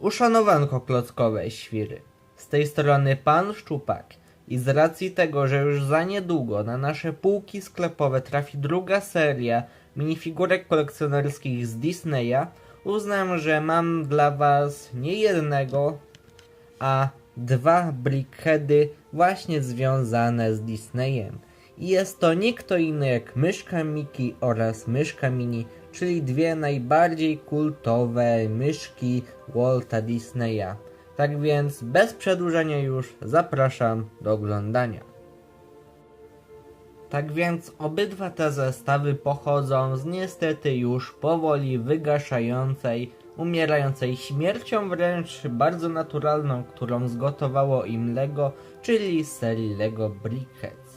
Uszanowanko klockowe świry. Z tej strony pan Szczupak. I z racji tego, że już za niedługo na nasze półki sklepowe trafi druga seria minifigurek kolekcjonerskich z Disneya, uznam, że mam dla was nie jednego, a dwa brickheady właśnie związane z Disneyem. Jest to nie kto inny jak Myszka Miki oraz Myszka Mini, czyli dwie najbardziej kultowe myszki Walta Disneya. Tak więc bez przedłużenia już zapraszam do oglądania. Tak więc obydwa te zestawy pochodzą z niestety już powoli wygaszającej, umierającej śmiercią wręcz bardzo naturalną, którą zgotowało im Lego, czyli serii Lego Brickheads.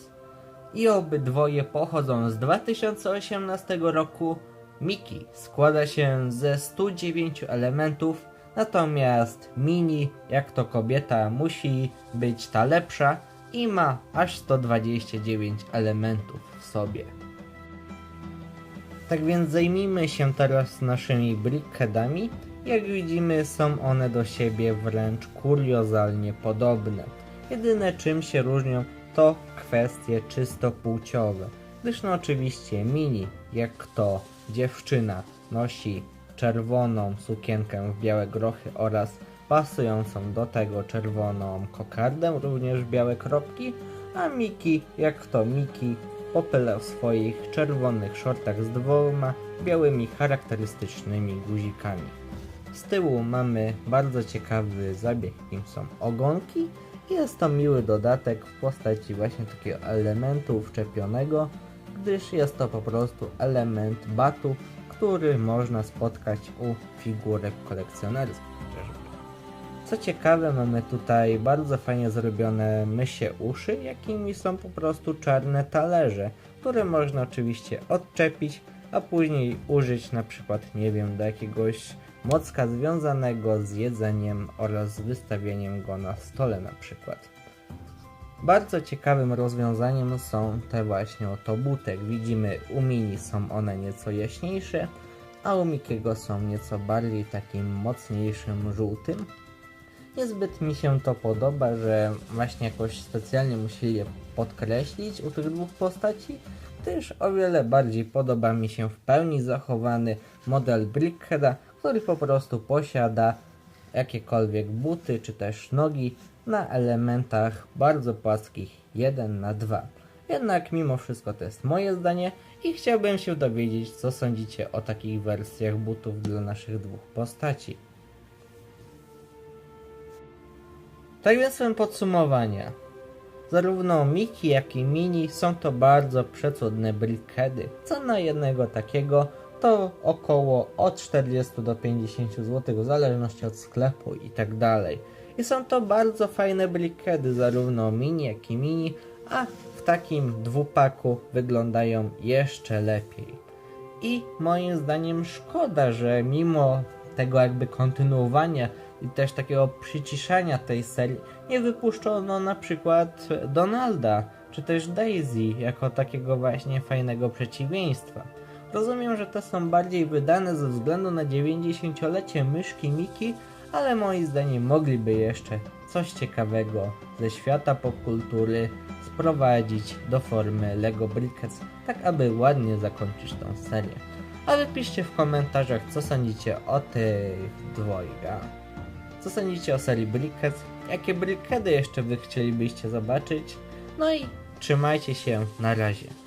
I obydwoje pochodzą z 2018 roku. Miki składa się ze 109 elementów, natomiast Mini, jak to kobieta, musi być ta lepsza i ma aż 129 elementów w sobie. Tak więc zajmijmy się teraz naszymi brickheadami. Jak widzimy są one do siebie wręcz kuriozalnie podobne. Jedyne czym się różnią to kwestie czysto płciowe. Gdyż no oczywiście mini, jak to dziewczyna nosi czerwoną sukienkę w białe grochy oraz pasującą do tego czerwoną kokardę, również białe kropki, a Miki, jak to Miki, popyla w swoich czerwonych shortach z dwoma białymi charakterystycznymi guzikami. Z tyłu mamy bardzo ciekawy zabieg, jakim są ogonki. Jest to miły dodatek w postaci właśnie takiego elementu wczepionego, gdyż jest to po prostu element batu, który można spotkać u figurek kolekcjonerskich. Co ciekawe, mamy tutaj bardzo fajnie zrobione mysie uszy, jakimi są po prostu czarne talerze, które można oczywiście odczepić, a później użyć na przykład, nie wiem, do jakiegoś mocka związanego z jedzeniem oraz z wystawieniem go na stole na przykład. Bardzo ciekawym rozwiązaniem są te właśnie oto butek. Widzimy u Mini są one nieco jaśniejsze, a u Mikiego są nieco bardziej takim mocniejszym żółtym. Niezbyt mi się to podoba, że właśnie jakoś specjalnie musieli je podkreślić u tych dwóch postaci, gdyż o wiele bardziej podoba mi się w pełni zachowany model Brickheada, który po prostu posiada jakiekolwiek buty czy też nogi na elementach bardzo płaskich 1 na 2. Jednak mimo wszystko to jest moje zdanie i chciałbym się dowiedzieć, co sądzicie o takich wersjach butów dla naszych dwóch postaci. Tak więc są podsumowania. Zarówno Miki, jak i Mini są to bardzo przecudne brickheady. Cena jednego takiego to około od 40 do 50 zł, w zależności od sklepu i tak dalej. I są to bardzo fajne brickheady, zarówno Mini, jak i Mini, a w takim dwupaku wyglądają jeszcze lepiej. I moim zdaniem szkoda, że mimo tego jakby kontynuowania i też takiego przyciszania tej serii nie wypuszczono na przykład Donalda czy też Daisy jako takiego właśnie fajnego przeciwieństwa. Rozumiem, że te są bardziej wydane ze względu na 90-lecie myszki Miki, ale moim zdaniem mogliby jeszcze coś ciekawego ze świata popkultury sprowadzić do formy Lego Brickheads, tak aby ładnie zakończyć tą serię. A wy piszcie w komentarzach, co sądzicie o tych dwojga. Co sądzicie o serii Brickheads? Jakie Brickheady jeszcze wy chcielibyście zobaczyć? No i trzymajcie się, na razie.